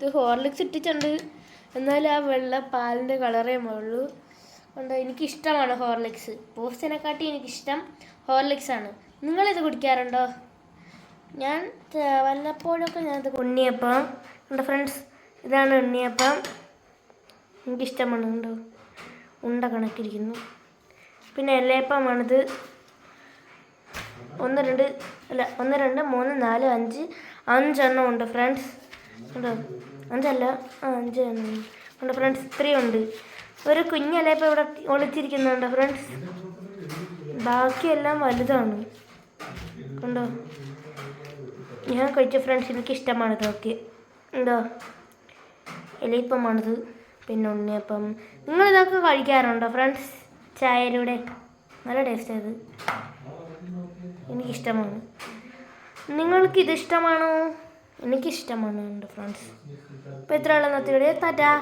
ഇത് ഹോർലിക്സ് ഇട്ടിട്ടുണ്ട്. എന്നാലും ആ വെള്ള പാലിന്റെ കളറേ ഉള്ളൂ അതുകൊണ്ട് എനിക്കിഷ്ടമാണ് ഹോർലിക്സ്. ബൂസ്റ്റിനെക്കാട്ടി എനിക്കിഷ്ടം ഹോർലിക്സ് ആണ് നിങ്ങളിത് കുടിക്കാറുണ്ടോ? ഞാൻ വല്ലപ്പോഴൊക്കെ ഞാനത് ഉണ്ണിയപ്പം. എന്റെ ഫ്രണ്ട്സ് ഇതാണ് ഉണ്ണിയപ്പം. എനിക്കിഷ്ടമാണ് ഉണ്ടോ ഉണ്ട കണക്കിരിക്കുന്നു. പിന്നെ എല്ലയപ്പമാണിത് ഒന്ന് രണ്ട് അല്ല ഒന്ന് രണ്ട് മൂന്ന് നാല് അഞ്ച് അഞ്ചെണ്ണം ഉണ്ട് ഫ്രണ്ട്സ്. ഉണ്ടോ അഞ്ചല്ല അഞ്ച് ഉണ്ട് ഫ്രണ്ട്സ് ഇത്രയും ഉണ്ട്. ഒരു കുഞ്ഞലയപ്പം ഇവിടെ ഒളിച്ചിരിക്കുന്നുണ്ട് ഫ്രണ്ട്സ് ബാക്കിയെല്ലാം വലുതാണ്. ഉണ്ടോ? ഞാൻ കഴിച്ച ഫ്രണ്ട്സ് എനിക്ക് ഇഷ്ടമാണ് ഇതൊക്കെ. ഉണ്ടോ? എലിയപ്പമാണിത് പിന്നെ ഉണ്ണിയപ്പം. നിങ്ങൾ ഇതൊക്കെ കഴിക്കാറുണ്ടോ ഫ്രണ്ട്സ് ചായയിലൂടെ നല്ല ടേസ്റ്റ് അത് എനിക്കിഷ്ടമാണ്. നിങ്ങൾക്ക് ഇത് ഇഷ്ടമാണോ? എനിക്കിഷ്ടമാണ് ഫ്രണ്ട്സ് അപ്പോൾ ഇത്രയുള്ള നത്തിയുടെ ടാറ്റാ.